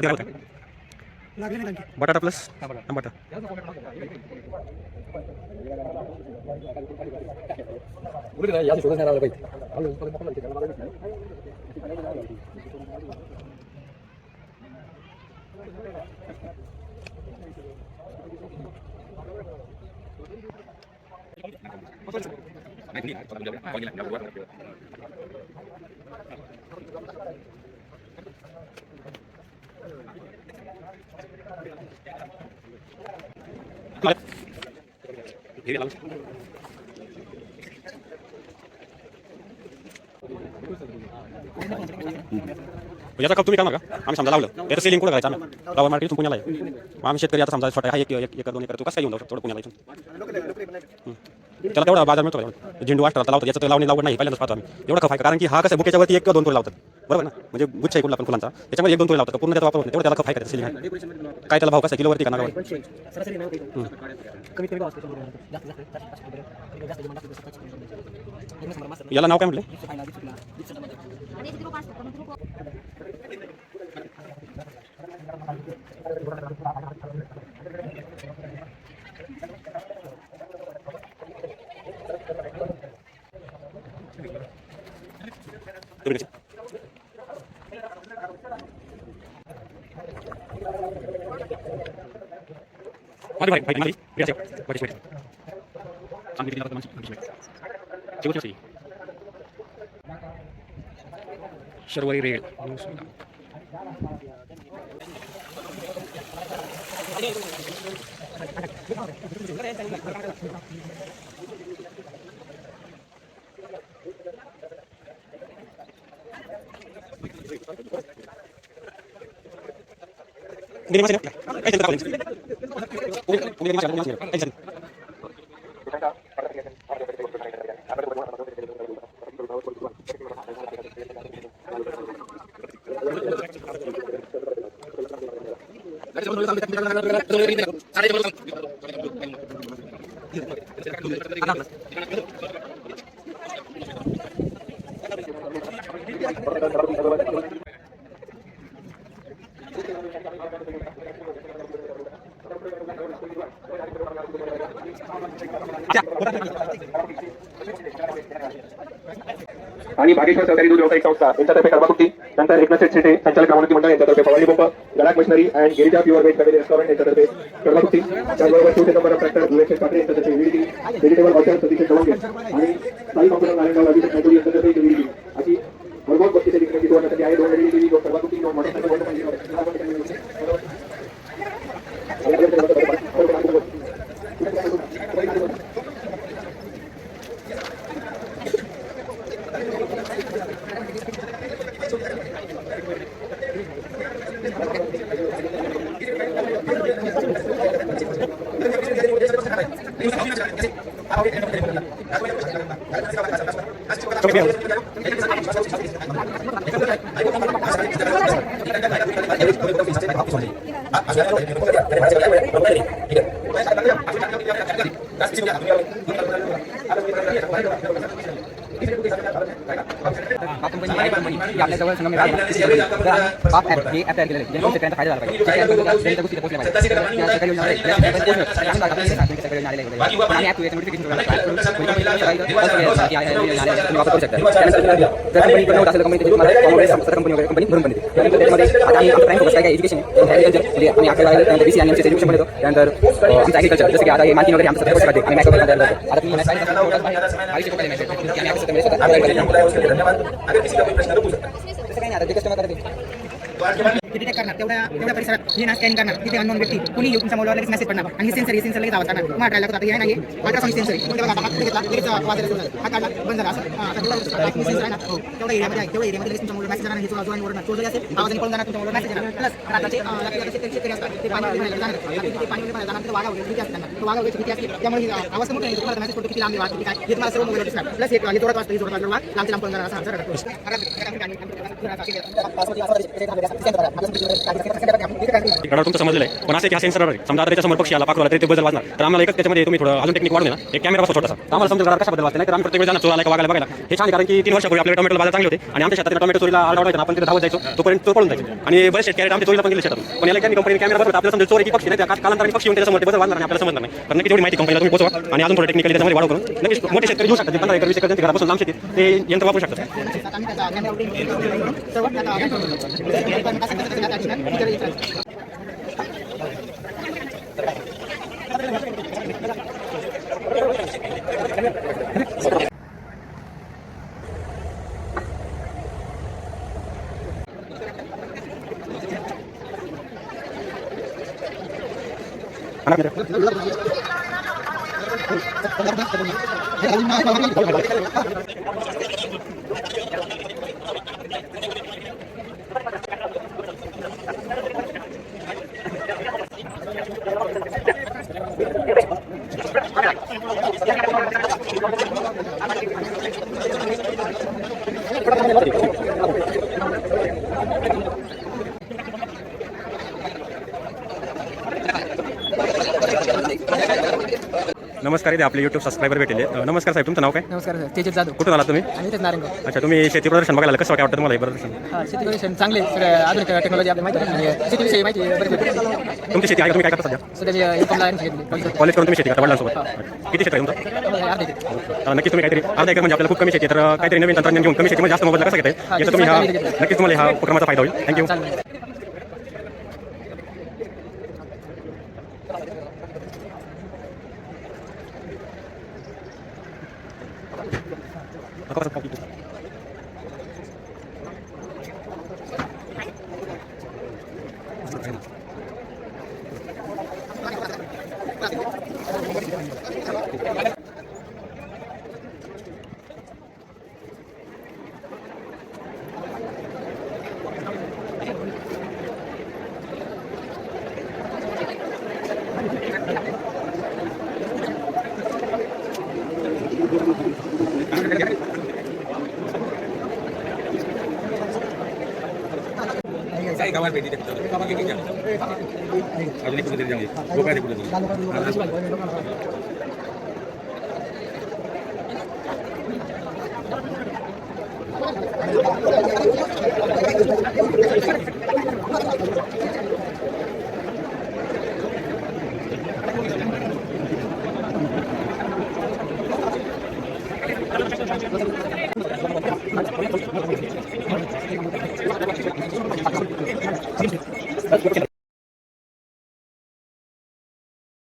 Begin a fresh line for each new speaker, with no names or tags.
Gracias. बटाटा plus tomato म्हणजे याचा खप तुम्ही करणार का आम्ही समजा लावलं. याचं सेलिंग कुठं करायचं आम्ही? लावा मार्केट पुण्याला आहे. मग आम्ही शेतकरी आता समजा छोटा हा एक एक एकर दोन एकर तू कसं काय येऊन जाऊ शकतो? पुण्याला इथून. त्याला तेवढा बाजार मिळतो. झेंडू वाटतं लावतात याचं तर लावणी लावड नाही. पहिल्यांदाच पाहतो आम्ही. एवढा खप आहे कारण की हा कसं बुकेच्या वरती एक दोन तोडे लावतात. बरोबर ना? म्हणजे गुच्छ आहे कुठला पण फुलांचा. त्याच्यामध्ये एक दोन तोडे लावतात पूर्ण त्याचा वापर होत नाही. तेवढं त्याला खप आहे का सेलिंग? आहे काय त्याला भाव कसा किलोवरती का नागावर
सरासरी नाही. होते कमीत
माझी भाई भाई माझी बिराचे बरीच वेळ चांगली दिली माणसं बरीच वेळ शेवटची असते Sharvari red Hindi mas sila. Ay, sila Collins. Uli, uli mas sila. Ay,
आणि भागेश्वर सहकारी दूध व्यावसायिक संस्था यांच्यातर्फे कर्माकुट्टी नंतर एकनाथ शेटे संचालक कामोन्नती मंडळ यांच्यातर्फे पवाळी बोप Gadak machinery and Girija pure veg family restaurant यांच्यातर्फे कर्माकुट्टी त्याचबरोबर शिवते नंबर ट्रॅक्टर विवेक ठाकरे यांच्यातर्फे विविधी व्हेजिटेबल हॉटेल सतीश चौंगे आणि साई कॉम्प्युटर नारायणगाव अभिषेक मोदी यांच्यातर्फे विविधी अशी भरभर बक्षिसे जिंकण्याची सुवर्णसाठी आहे दोन वेगळी दोन कर्माकुट्टी मोठ्या
Gracias. कंपनी कंपनी आपल्या जवळ संगम बाप ॲप हे ॲप तयार केलेलं आहे जेणेकरून शेतकऱ्यांचा फायदा झाला पाहिजे शेतकऱ्यांपर्यंत त्यांच्या गोष्टी पोहोचल्या पाहिजे या सरकारी योजना आहेत. या सरकारी योजना आहेत. या सरकारी योजना आहेत. सरकारी योजना आलेल्या आहेत. पण आम्ही ॲप याचं notification ठेवलं आहे. तुम्ही वापर करू शकता त्यानंतर जर कंपनी बनवत असेल कंपनी त्याची तुम्हाला फॉर्म वगैरे सर कंपनी वगैरे कंपनी भरून पण देते त्यानंतर त्याच्यामध्ये आता आम्ही आमचं प्राईम फोकस काय काय एज्युकेशन ॲग्रिकल्चर म्हणजे आम्ही आपल्याला त्यानंतर बीसी आणि एज्युकेशन बनवतो त्यानंतर आमचं ॲग्रिकल्चर जसं की आता हे मार्किंग वगैरे आमचं सगळं करते आणि मॅक्रो आता तुम्ही
धन्यवाद प्रश्न
तसं काही नाही आता जे कस्टमर करते किती टक्के
करणार? तेवढ्या तेवढ्या परिसरात हे ना स्कॅनिंग करणार तिथे अननोन व्यक्ती. कुणी येऊ तुमच्या मोबाईलवर लगेच मेसेज पडणार आणि सेन्सर हे सेन्सर लगेच आवाज करणार तुम्हाला ट्रायला आता हे नाही अल्ट्रासाउंड सेन्सर आहे तेव्हा आता हात घेतला लगेच वाजायला हा काढला बंद झाला असं सेन्सर आहे ना तेवढ्या एरियामध्ये आहे तेवढ्या एरियामध्ये तुमच्या मोबाईल मेसेज जाणार हे जो वरणार तो जरी असेल आवाज पळून जाणार तुमच्या मोबाईल मेसेज प्लस रात्रीचे शेतकरी असतात ते पाणी वगैरे जाणार ते पाणी वगैरे जाणार वगैरे तो वगैरे त्यामुळे आवाज मोठा तुम्हाला मेसेज पडतो किती लांबी वाढ किती काय हे तुम्हाला सर्व मोबाईल दिसणार प्लस एक हे जोरात वाजतं जोरात वाजलं लांबचे लांब पळून जाणार असं
तुमचं समजलेलं आहे पण असं की हा सेन्सर आहे. समजा आता त्याच्यासमोर पक्षी आला पाकवला तरी ते बदल वाजणार. तर आम्हाला एकच त्याच्यामध्ये तुम्ही थोडं अजून टेक्निक वाढून ना. एक कॅमेरा बसतो छोटासा. तर आम्हाला समजा रडार कशा बदल वाजते नाही तर आम्ही प्रत्येक वेळेला जाणार. चोराला वागायला बघायला. हे छान कारण की तीन वर्षापूर्वी आपल्या टोमॅटो बाजार चांगले होते. आणि आमच्या शेतात टोमॅटो चोरीला आला व्हायचा आपण तिथे धावत जायचो. तोपर्यंत तो पळून जायचे. आणि बरेच शेतकरी आमच्या चोरीला पण गेले शेतात. पण याला काही कंपनी कॅमेरा बसवत आपल्याला समजा चोरी पक्षी नाही त्या कालांतराने पक्षी येऊन त्याच्यासमोर ते बदल वाजणार नाही. आपल्याला समजणार नाही. कारण की तेवढी माहिती कंपनीला तुम्ही पोहोचवा आणि अजून थोडं टेक्निकली त्याच्यामध्ये वाढव करून. नक्कीच मोठे शेतकरी घेऊ शकतात. पंधरा एकर वीस एकर त्यांच्या घरापासून लांब शेती. ते यंत्र वापरू शकतात. Gracias. नमस्कार इथे आपले युट्यूब सबस्क्रायबर भेटले नमस्कार साहेब तुमचं नाव काय?
नमस्कार सर तेजस जाधव.
कुठून आला तुम्ही?
आणि तेच नारायणगाव
अच्छा तुम्ही शेती प्रदर्शन बघायला कसं वाटतं तुम्हाला हे प्रदर्शन?
हा शेती प्रदर्शन चांगले सगळ्या आधुनिक टेक्नॉलॉजी आपल्याला माहिती आहे. आणि शेतीविषयी माहिती भेटते
तुमची शेती आहे का? तुम्ही काय करता सध्या?
सध्या इन्कम लाईन घेतली
कॉलेज करून तुम्ही शेती करता वडिलांसोबत. अच्छा. किती शेती आहे तुमचं?
अर्धे घेतली
अं, नक्कीच तुम्ही काहीतरी अर्धा एकर म्हणजे आपल्याला खूप कमी शेती आहे, तर काहीतरी नवीन तंत्रज्ञान घेऊन कमी शेतीमध्ये जास्त मोबाईल कसं घेता याचा तुम्ही हा नक्कीच तुम्हाला हा उपक्रमाचा फायदा होईल. थँक्यू
বেটি
দেখতে হবে। আমাকে কি জানি আপনি লিখে দিতে যাবেন দোকানে লিখে দিন Thank you.